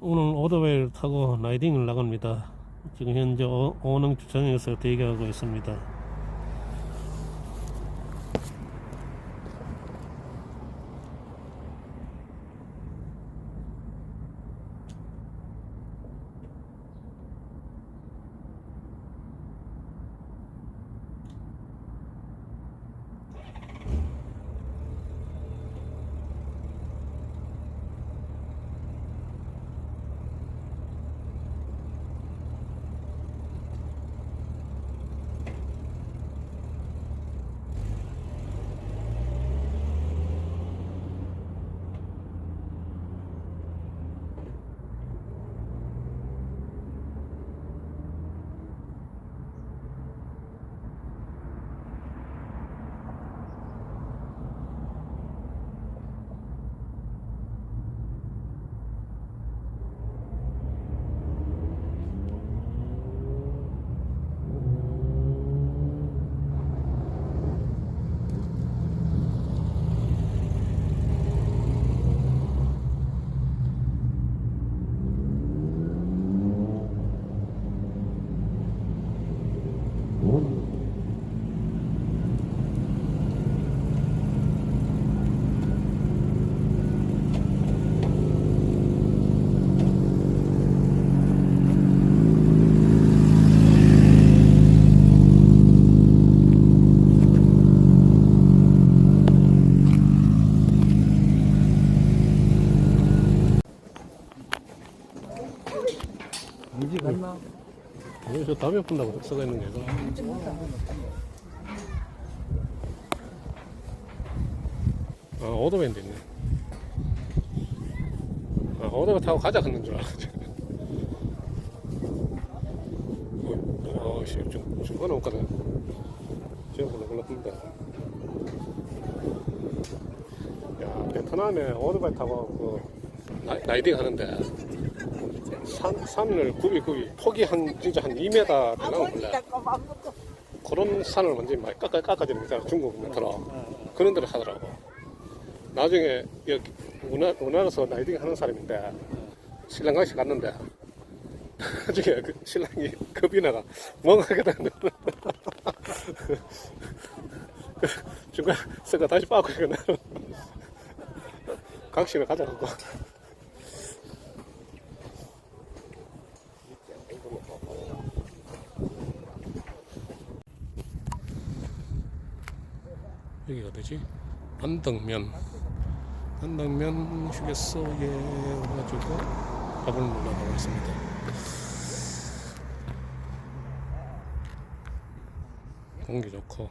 오늘 오토바이를 타고 라이딩을 나갑니다. 지금 현재 어- 오능 주차장에서 대기하고 있습니다. 담배 pun다고 써가 있는 게 아니라 아 오토바이인데 있네. 아 오토바이 타고 가자 하는 줄 알았지 어, 씨, 중, 중간에 못 가네 지금 골라 푼다. 야 베트남에 오토바이 타고 그 라- 라이딩 하는데 산, 산을 굽이 굽이 폭이 한 진짜 한 2m 되나 몰라 그 그런 산을 완전히 많이 깎아, 깎아지는 거잖아 중국 밑으로. 그런 대로 하더라고. 나중에 여기 우나, 우나라서 라이딩 하는 사람인데 신랑 같이 갔는데 나중에 그 신랑이 겁이 나가 멍하게다는 중간에 쓰가 다시 빠고 이거 나는 각시를 가져가고. 여기가 어디지? 안덕면. 안덕면 휴게소에 와가지고 밥을 먹으러 있습니다. 공기 좋고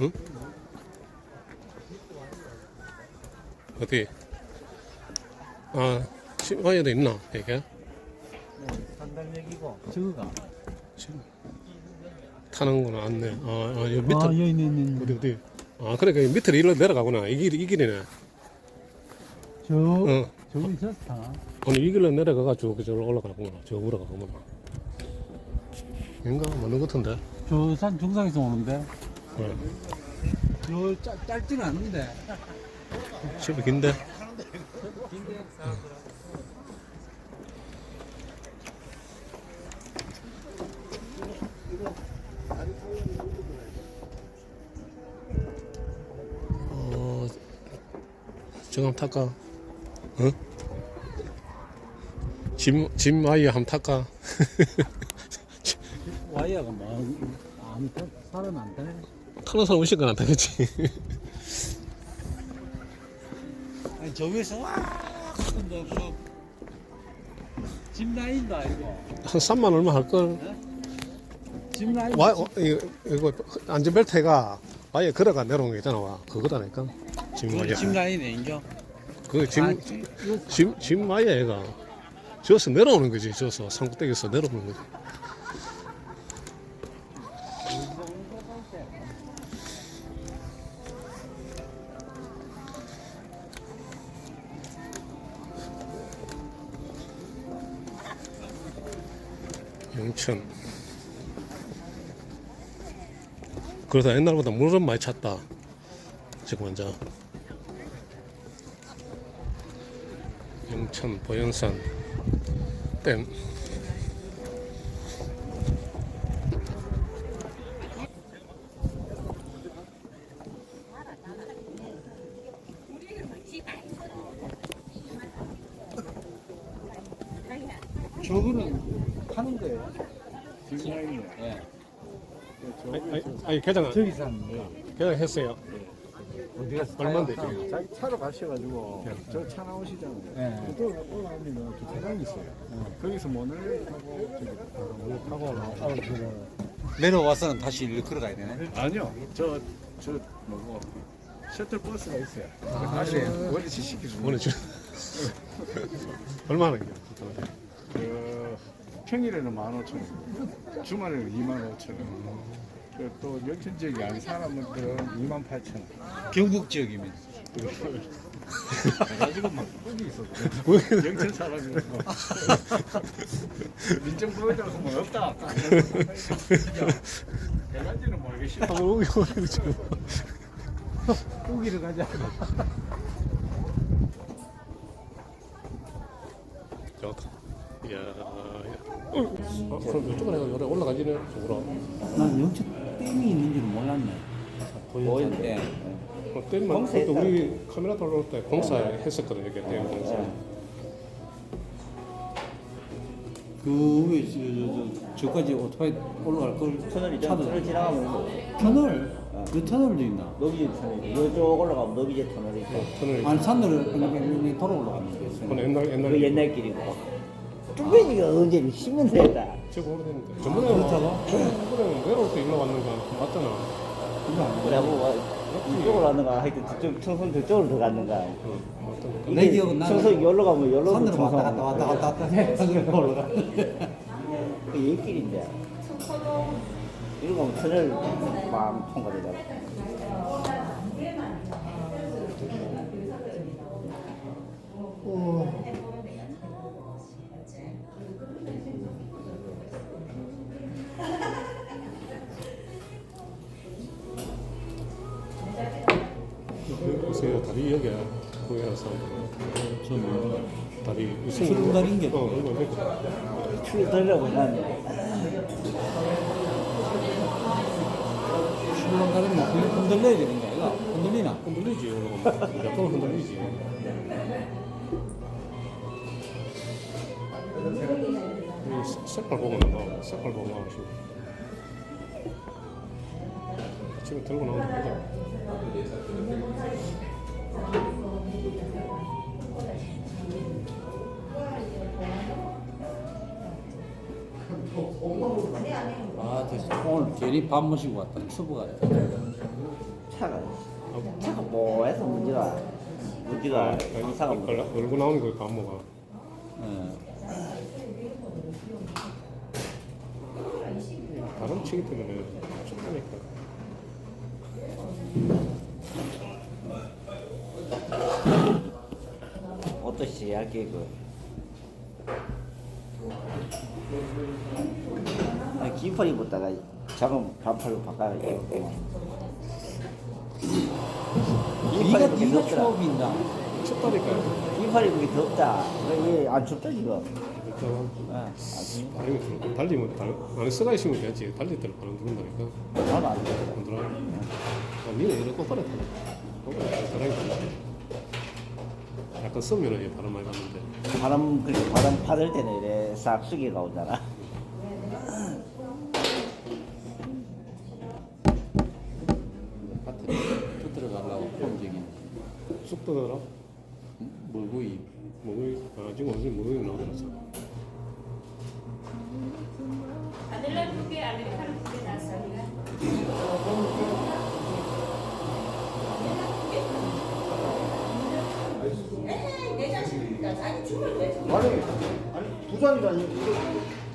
응? 어디? 아, 와이어도 있나? 이게? 상당역이고 저거가 지금 타는구나, 안네. 아, 아, 여기 밑에, 아 여기 있는 있는 어디, 어디? 아, 그래, 그 밑으로 일로 내려가구나. 이 길이, 이 길이네. 저 어. 저기 좋다 오늘 이 길로 내려가가지고 그저로 올라가구나. 저 우러 가구나. 인가? 맞는 것 같은데? 저 산 중상에서 오는데 어. 저 짧, 짧지는 않은데 집이 긴데? 어, 저거 한번 탈까? 응? 짐, 짐 와이어 한번 탈까? 와이어가 뭐안 타, 살은 안 타네 타는 사람 의식 건안 타겠지. 아니 저 위에서 와 근데 그짐 라인도 아니고 한 3만 얼마 할걸? 짐 라인 와, 어, 이거, 이거 안전벨트가 와이어 걸어가 내려온 거 있잖아. 와. 그거다니까. 짐 와이어. 짐 라인에 인겨 그짐짐 짐 마이야 얘가 저서 내려오는 거지 저서 산꼭대기에서 내려오는 거지. 영천. 그러다 옛날보다 물은 많이 찼다. 지금 완전 천 보현산 댐. 저거는 파는 거예요. 지금 나 있네. 예. 아니, 아니, 아니 개장 저기 샀는데 개장했어요. 어디 가서 얼마인데? 지금? 자기 차로 가셔가지고 저 차 나오시잖아요. 예. 그쪽 올라오면 주차장이 있어요. 거기서 모노레일 타고 저기 타고 올라오고. 내려와서는 다시 일로 걸어가야 되네. 아니요, 저 저 뭐고 셔틀 버스가 있어요. 다시 원위치 시키고. 오늘 주 얼마나 이게? 그 평일에는 15,000원, 주말에는 25,000원. 그또 영천 지역이 아닌 사람들은 28,000원. 경북 지역이면. 가지고 막 거기 있었어. 영천 사람이라고. 민정 보여줘서 뭐 없다. 대단지는 모르겠어. 오기 오기 지금. 고기를 가자. 좋다. 이야. 야. 어, 그럼 이쪽으로 올라가지네. 저거라. 난 영천 댐이 있는지는 몰랐네. 보였는데. 어, 댐만 그때 우리 카메라 돌아올 때 공사했었거든 여기 댐 공사. 그 위에 저, 저, 저, 저까지 오토바이 올라갈 걸 터널이 죠 차도 터널 지나가면 터널 그 터널도 있나? 너비제 터널이 이쪽 올라가면 너비제 터널이 있고 터널. 아니 산으로 그냥 돌아 올라가는 게 그건 있어요. 옛날 옛날. 그 옛날 길이고 쭈빼기가 언제 10년 됐다 제가 오래됐는데. 저번에 그렇다고? 저번에 내려올 때 일로 왔는가? 맞잖아. 그래 뭐 이쪽으로 왔는가? 하여튼 저쪽 청선 저쪽으로 들어갔는가? 응, 맞던 내 기억은 나는 청선 여기로 가면 여기로 산으로 왔다 갔다 왔다 갔다 왔다 해서 올라가. 그 옛길인데. 이리로 가면 터널 막 통과되잖아 보세요 다리 여기 보여서 저는 다리 무슨 출렁다리인 게어 이거 이거 들려고 난 출렁다리는 뭐 흔- 흔들려야 되는 거 아이가? 흔들리나? 흔들리지. 번 흔들리지. 색- 색깔 보고 나와. 색깔 보고 나와시고. 지금 들고 나오는 거죠 아 됐어. 오늘 괜히 밥 모시고 왔다. 추부 같다. 차가 차가 뭐해서 문제가 문제가 항상 얼- 얼굴 나오는 거 안무가 예. 바람 치기 때문에 춥다니까 그 아니, 긴팔 입었다가 작은 반팔로 바꿔야겠구만 네가 네가 추업인다. 춥다니까요? 긴팔 입은 게 덥다. 얘안 춥다 지금 안 춥네. 바람이 들고 달리면 달, 안에 쓰가 있으면 되지. 달릴 때는 바람 들어온다니까. 나는 안 돼. 안 들어 아 니는 이래 똑바로 타네 똑바로 타라니까 약간 쓰면은 바람 많이 가는데. 바람 그렇게 바람 받을 때는 이래 싹 숙이가 오잖아. 밭에 또 들어가려고 폼적인. 쑥 떠더라? 물구이. 목이. 아 지금 어디 목이 나오더라서 바닐라 내 자식이니까 자기 죽을 왜 죽을 아니 아니 부산이라니.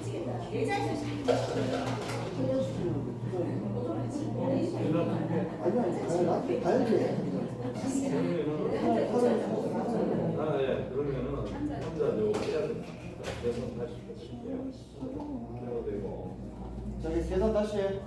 미치겠다. 내 자식이니까 아니 아니 나 가야지 자, 이제 계산 다시 해.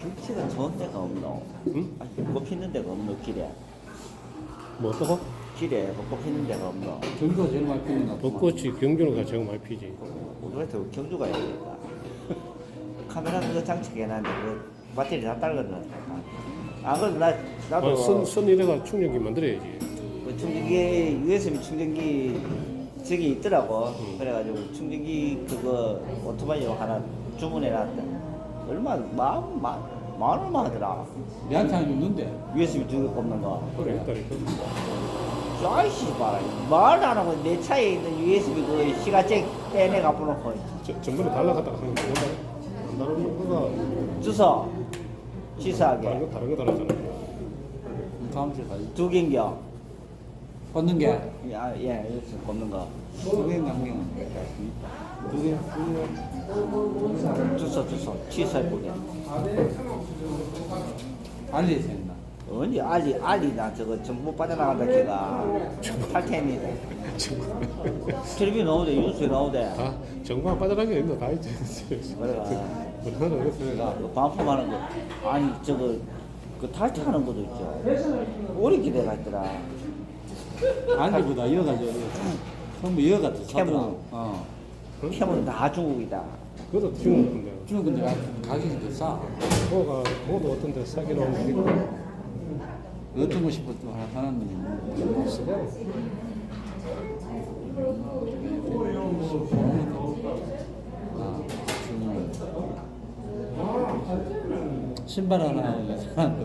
김치가 좋은 데가 없노? 응? 아니, 꼽히는 데가 없노 길에 뭐 어떠고? 길에 뭐 꼽히는 데가 없노? 경기가 제일 많이 피는 것 같구만. 벚꽃이 경주가 제일 많이 피지. 우리한테 경주 가야 되겠다 카메라 그거 장착해놨는데 그 배터리 다 딸거든 안 그래도 나, 나도 아, 선, 선 이래가 충전기 만들어야지. 그 충전기 USB 충전기 저기 있더라고 그래가지고 충전기 그거 오토바이로 하나 주문해놨다 얼마 만, 만, 만 얼마 하더라 내한테 안 줬는데. USB 두 개 꼽는 거 그래. 저 아이씨 봐라 말안 하고 내 차에 있는 USB 그 시가잭 빼내 저, 전번에 달라갔다가 하는 거? 안 다른 거가 주소 다른 치사하게 거 다른 거 달았잖아. 다음 주에 가지. 두 개인겨 걷는 게. 야, 예, 이렇게 꼽는 거. 두개 남기는 두 개, 주소 주소. 취소해보게. 알리에서 했나? 언제 알리 알리나 저거 정보 빠져나간다 걔가. 탈텐이네 텔레비 나오대 뉴스에 나오대. 다 정말 빠져나간 게 있나 다 있지. 그래가 뭐하나 그랬어. 그 반품하는 거. 아니 저거 그 탈퇴하는 것도 있죠. 오래 기대가 있더라 알리보다 이어가지고 전부 이어가 더 사더라. 캐물. 어. 캠은 다 중국이다 그것도. 중국 근데 가격이 더 싸. 뭐가 뭐도 어떤 데 싸게 나오는 게 있고. 어떤 거 싶어 또 하나 하나는 뭐 쓰고. 아, 주문. 신발 하나. 자,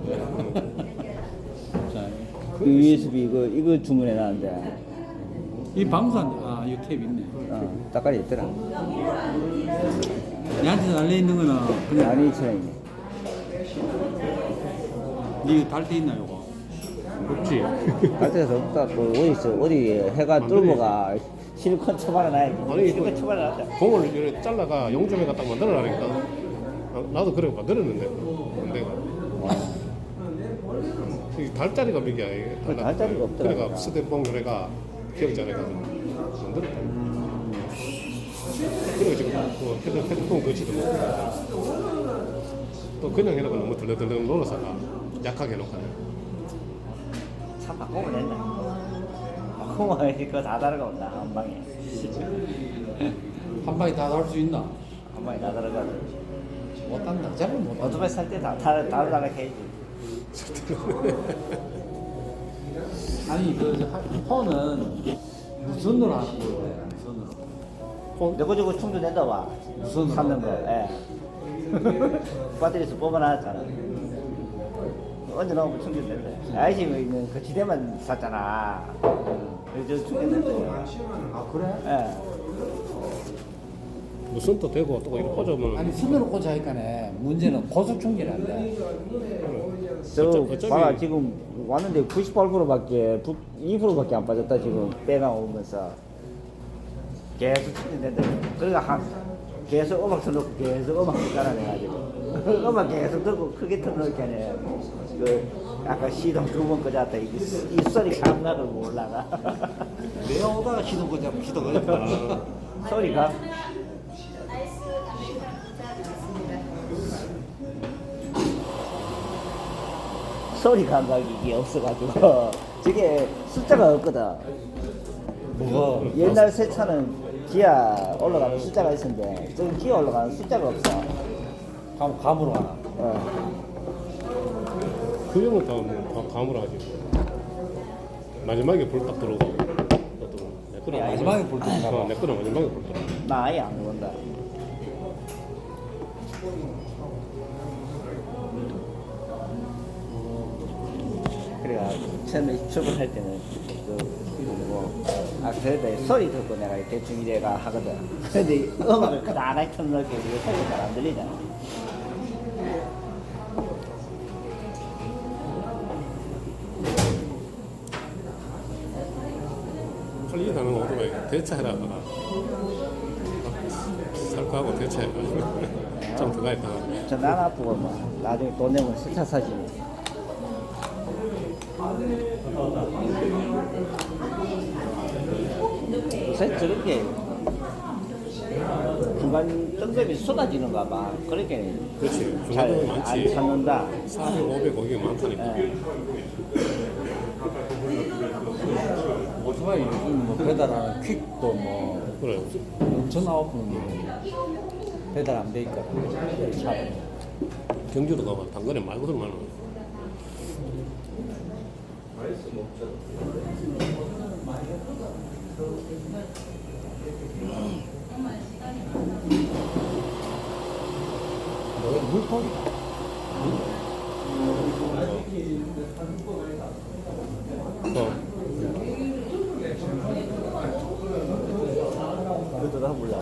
그 USB 이거 이거 주문해 놨는데 이 방산 아, 이 탭 있네. 어 딱깔이 있더라 얘한테 달려 있는 거는 그냥 아니 이천원이네 니 달때 있나 요거? 없지. 갈 데가 없다 또 어디 있어 어디 해가 뚫고가 실리콘 처발해놔야지 아니, 실리콘 이거- 처발해놨다 공을 이렇게 잘라가 용접해 갖다 만들어라니까. 아, 나도 그래 만들었는데 이 달짜리가 몇이야 이게. 그 달짜리가 없더라. 그래가 스대뽕 그래가 기억자래 가지고 만들었다. 그리고 지금 그 헤드 헤드폰 거치도 못. 또 그냥 해놓고 너무 덜렁덜렁 놀아서가 약하게 해놓고. 참 바꾸면 된다 바꾸면 이거 다 달아가온다 한 방에 한 방에 다달수 있나? 한 방에 다 달아가 못한다. 잘은 못한다. 오토바이 살 때다 달아달라 해야지 아니 그 하- 폰은 무선으로 하는 거예요. 무선으로. 저거 저거 충전된다 와 무선으로. 샀는 거 예. 배터리에서 뽑아놨잖아 언제 나오면 충전된다 아이씨 있는 그 지대만 샀잖아 그래서 충전된다 아 그래? 예. 무슨 또 되고 또 이렇게 꽂으면 아니 손으로 꽂아 하니까네 문제는 고속 충전이 안 돼. 저 어차- 봐라 지금 왔는데 98%밖에 2%밖에 안 빠졌다 지금. 빼나오면서. 계속 충전된다 그러니까 한 계속 음악 틀어놓고 계속 음악 듣잖아 내가지고. 음악 계속 듣고 크게 틀어놓게 하네. 그 아까 시동 두 번 끄졌다. 이, 이 소리 감각을 몰라가. 내가 오다가 시동 꽂아 시동 꽂아. 소리가 소리 감각이 이게 없어가지고 저게 숫자가 없거든 뭐가? 옛날 새 차는 기아 올라가는 숫자가 있었는데 지금 기아 올라가는 숫자가 없어. 감 감으로 하나. 어. 그 형은 다, 뭐, 다 감으로 하지. 마지막에 불 딱 들어오고. 내 거는 마지막에 불 들어오고. 어, 내 거는 마지막에 불 들어오고. 나 아예 안 본다. 그래가 처음에 출근할 때는 그뭐아 그래도 소리 듣고 내가 대충 이래가 하거든. 근데 음악을 크다랗게 틀어놓게 이게 소리 잘안 들리잖아. 폴리다는 오토바이 대차해라 살까하고 대차해라 좀 들어가있다 저난 아프고 뭐 나중에 돈 내면 스차 사지 저렇게 중간 점점이 쏟아지는가 봐. 그렇게 그렇지. 중간도 잘안 많지. 찾는다. 400, 500 거기가 많다니까. 예. 오토바이 요즘 뭐 배달하는 퀵도 뭐 그래 엄청 나오는 배달 안 되니까 차 경주도 가면 당근에 말 그대로 많아 물통이다 어. 그것도 해보려